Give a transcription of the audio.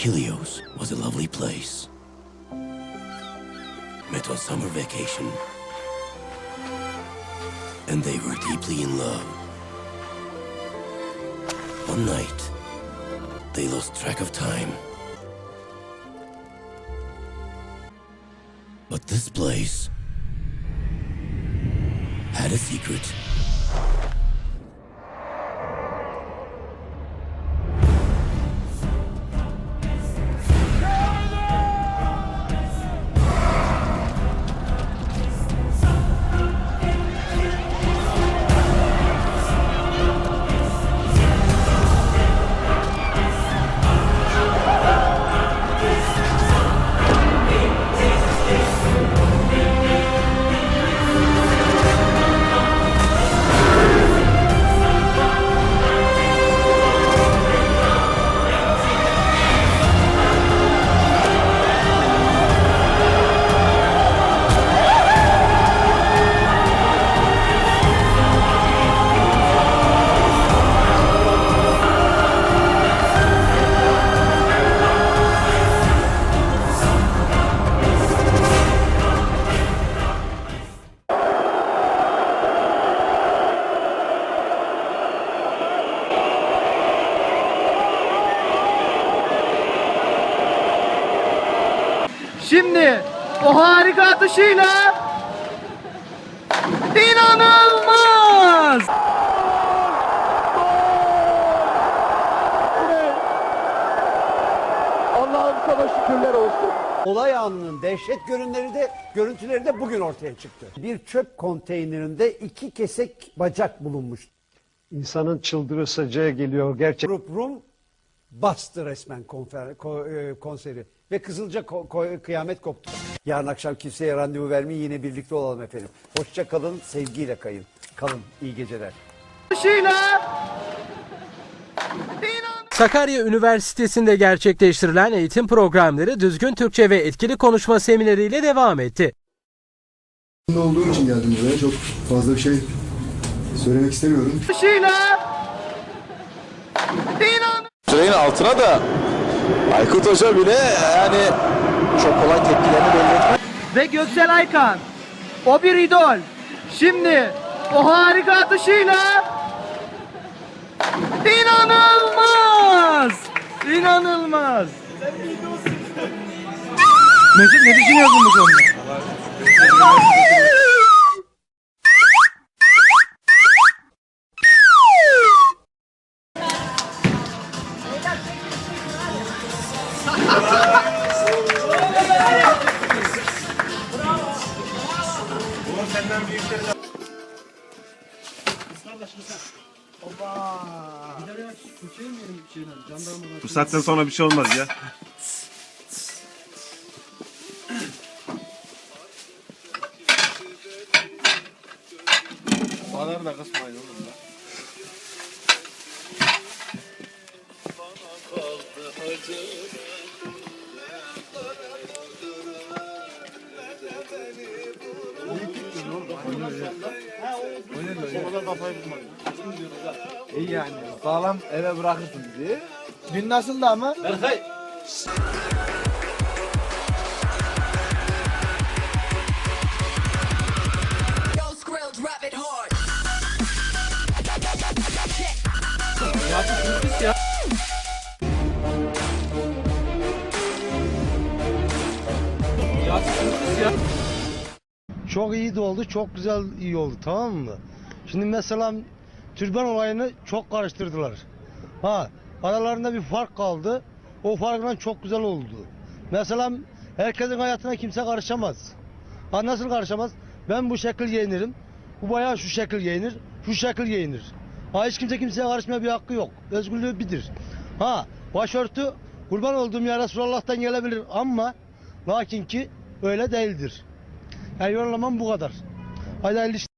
Kilios was a lovely place. Met on summer vacation. And they were deeply in love. One night, they lost track of time. But this place had a secret. Şimdi o harika atışıyla inanılmaz! Allah'ım sana şükürler olsun. Olay anının dehşet görünleri de, görüntüleri de bugün ortaya çıktı. Bir çöp konteynerinde iki kesek bacak bulunmuş. İnsanın çıldırısacağı geliyor gerçek. Grup Rum bastı resmen konfer, ko- e, konseri. Ve Kızılca ko- ko- kıyamet koptu. Yarın akşam kimseye randevu vermeyin yine birlikte olalım efendim. Hoşça kalın, sevgiyle kayın. Kalın, iyi geceler. Sakarya Üniversitesi'nde gerçekleştirilen eğitim programları düzgün Türkçe ve etkili konuşma semineriyle devam etti. olduğum için geldim buraya. Çok fazla bir şey söylemek istemiyorum. atışıyla inan Süreyin altına da Aykut Hoca bile yani çok kolay tepkilerini belli etmez. ve Göksel Aykan o bir idol. Şimdi o harika atışıyla inanılmaz! İnanılmaz! Mesut ne düşünüyorsun bu konuda? Bu saatten sonra bir şey olmaz ya. Bağları da kısmayın oğlum da. İyi yani sağlam eve bırakırsın bizi. Dün nasıldı ama? İt hard. Çok iyi de oldu, çok güzel iyi oldu tamam mı? Şimdi mesela türban olayını çok karıştırdılar. Ha, aralarında bir fark kaldı. O farkla çok güzel oldu. Mesela herkesin hayatına kimse karışamaz. Ha nasıl karışamaz? Ben bu şekil giyinirim. Bu bayağı şu şekil giyinir. Şu şekil giyinir. Ha hiç kimse kimseye karışmaya bir hakkı yok. Özgürlüğü bilir. Ha başörtü kurban olduğum ya Resulallah'tan gelebilir ama lakin ki öyle değildir. Yani yorumlamam bu kadar. İşler.